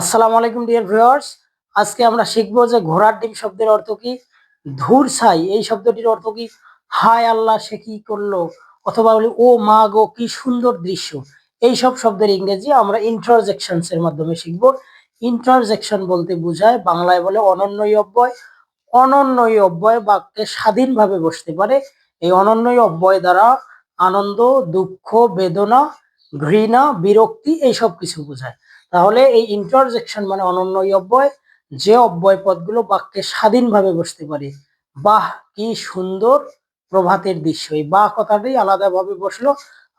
আসসালামু আলাইকুম dear viewers আজকে আমরা শিখব যে ঘোড়ার ডিম শব্দের অর্থ কি? ধুর ছাই। এই শব্দটির অর্থ কি? হায় আল্লাহ, সে কি করল? অথবা বলি, ও মা গো, কি সুন্দর দৃশ্য। এই সব শব্দের ইংরেজি আমরা ইন্টারজেকশনস এর মাধ্যমে শিখব। ইন্টারজেকশন বলতে বোঝায়, বাংলায় বলে অনন্যই অব্যয়। অনন্যই অব্যয় বাক্যে স্বাধীনভাবে বসতে পারে। এই অনন্যই অব্যয় দ্বারা আনন্দ, দুঃখ, বেদনা, ঘৃণা, বিরক্তি এই সব কিছু বোঝায়। তাহলে এই ইন্টারজেকশন মানে অনন্য অব্যয়, যে অব্যয় পদগুলো বাক্যে স্বাধীনভাবে বসতে পারে। বাহ, কি সুন্দর প্রভাতের দৃশ্য। এই বাহ কথাটাই আলাদাভাবে বসল,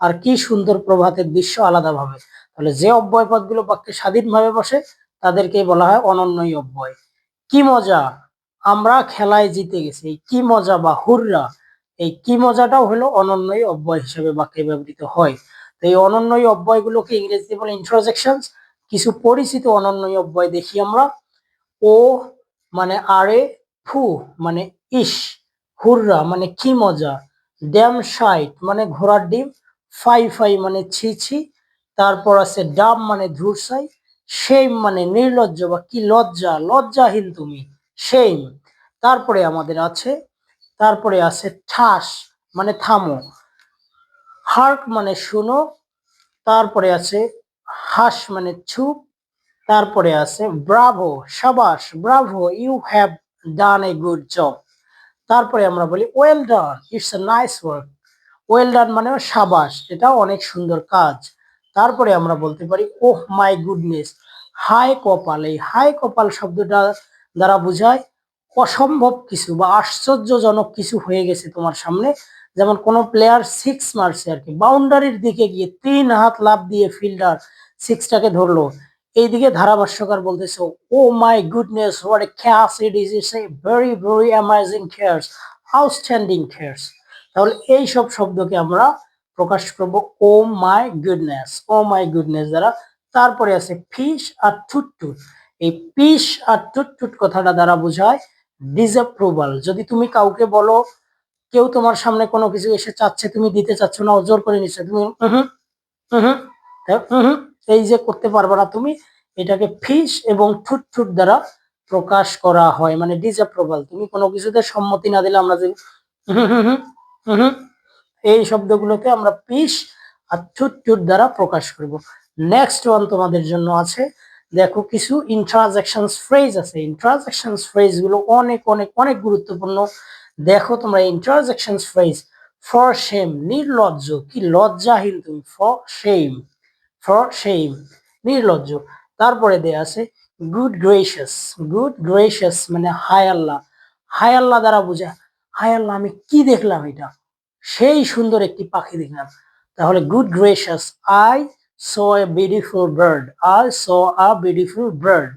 আর কি সুন্দর প্রভাতের দৃশ্য আলাদাভাবে। তাহলে যে অব্যয় পদগুলো বাক্যে স্বাধীনভাবে বসে, তাদেরকে বলা হয় অনন্যই অব্যয়। কি মজা! আমরা খেলায় জিতে গেছি। কি মজা বা হুররা! এই কি মজাটাও হলো অনন্যই অব্যয় হিসেবে বাক্যে ব্যবহৃত হয়। তো এই অনন্যই অব্যয়গুলোকে ইংরেজিতে বলে ইন্ট্রোজেকশনস কিছু পরিচিত অনন্যই অব্যয় দেখি আমরা। ও মানে আরে, ফু মানে ইস, হুররা মানে কি মজা। ড্যাম সাইট মানে ঘোড়ার ডিম, ফাই ফাই মানে ছি ছি, তারপর আছে ডাম মানে ধূরসাই শেম মানে নির্লজ্জ বা কি লজ্জা, লজ্জাহীন তুমি শেম তারপরে আমাদের আছে, তারপরে আছে ঠাস মানে থামো। হার্ক মানে শুনো, তারপরে আছে হাস মানে চুপ। তারপরে আছে, ব্রাভো, সাবাস, bravo, you have done a good job. তারপরে আমরা বলি, well done, it's a nice work. Well done মানে সাবাস, এটা অনেক সুন্দর কাজ। তারপরে আমরা বলতে পারি, ওহ মাই গুডনেস হাই কপাল। এই হাই কপাল শব্দটা দ্বারা বোঝায়, অসম্ভব কিছু বা আশ্চর্যজনক কিছু হয়ে গেছে তোমার সামনে। যেমন কোনো প্লেয়ার সিক্স মারছে আর কি বাউন্ডারির দিকে গিয়ে তিন হাত লাভ দিয়ে ফিল্ডার সিক্সটাকে ধরলো। এইদিকে ধারাভাষ্যকার বলতেছে ও my goodness what a catch it is it's a very very amazing cares outstanding cares তাহলে এই সব শব্দকে আমরা প্রকাশ করব ও my goodness oh my goodness দ্বারা। তারপরে আছে ফিশ আর টুটটুট এই পিস আর টুটটুট কথাটা দ্বারা বোঝায় ডিসঅ্যাপ্রুভাল যদি তুমি কাউকে বলো কেউ তোমার সামনে কোনো কিছু এসে চাচ্ছে, তুমি দিতে চাচ্ছ না, জোর করে নিচ্ছে, তুমি হুম হুম এই যে করতে পারবে না তুমি, এটাকে ফিস এবং ঠুট ঠুট দ্বারা প্রকাশ করা হয় মানে ডিসঅ্যাপ্রুভাল তুমি কোনো কিছুতে সম্মতি না দিলে আমরা যে এই শব্দগুলোকে আমরা পিস আর ঠুট ঠুট দ্বারা প্রকাশ করব। নেক্সট ওয়ান তোমাদের জন্য আছে। দেখো কিছু ইন্ট্রাজেকশনস ফ্রেজ আছে। ইন্ট্রাজেকশনস ফ্রেজগুলো অনেক অনেক অনেক গুরুত্বপূর্ণ। দেখো তোমরা ইন্টারজেকশনস ফ্রেজ ফর শেম নির্লজ্জ। কি লজ্জাহীন তুমি? ফর শেম ফর শেম নির্লজ্জ। তারপরে দেয়া আছে গুড গ্রেশাস গুড গ্রেশাস মানে হায় আল্লাহ। হায় আল্লাহ দ্বারা বোঝা, হায় আল্লাহ, আমি কি দেখলাম এটা? সেই সুন্দর একটি পাখি দেখলাম। তাহলে good gracious I saw a beautiful bird I saw a beautiful bird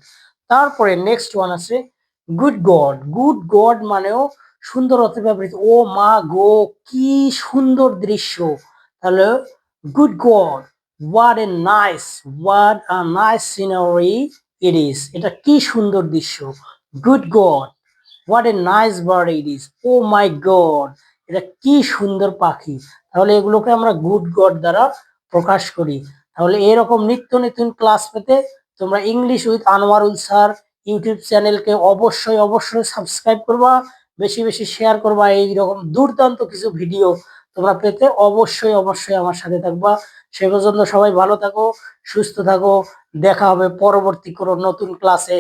তারপরে নেক্সট ওয়ান আছে গুড গড গুড গড মানেও সুন্দর অর্থে ব্যবহৃত। ও মা গো, কি সুন্দর দৃশ্য। তাহলে good god what a nice what a nice scenery it is এটা কি সুন্দর দৃশ্য। Good god what a nice bird it is oh my god এটা কি সুন্দর পাখি। তাহলে এগুলোকে আমরা গুড গড দ্বারা প্রকাশ করি। তাহলে এরকম নিত্য নতুন ক্লাস পেতে তোমরা English with Anwarul sir YouTube চ্যানেলকে অবশ্যই অবশ্যই সাবস্ক্রাইব করবা। বেশি বেশি শেয়ার করবা এই রকম দুর্দান্ত কিছু ভিডিও তোমরা পেতে অবশ্যই অবশ্যই আমার সাথে থাকবা। সে পর্যন্ত সবাই ভালো থাকো, সুস্থ থাকো, দেখা হবে পরবর্তী কোনো নতুন ক্লাসে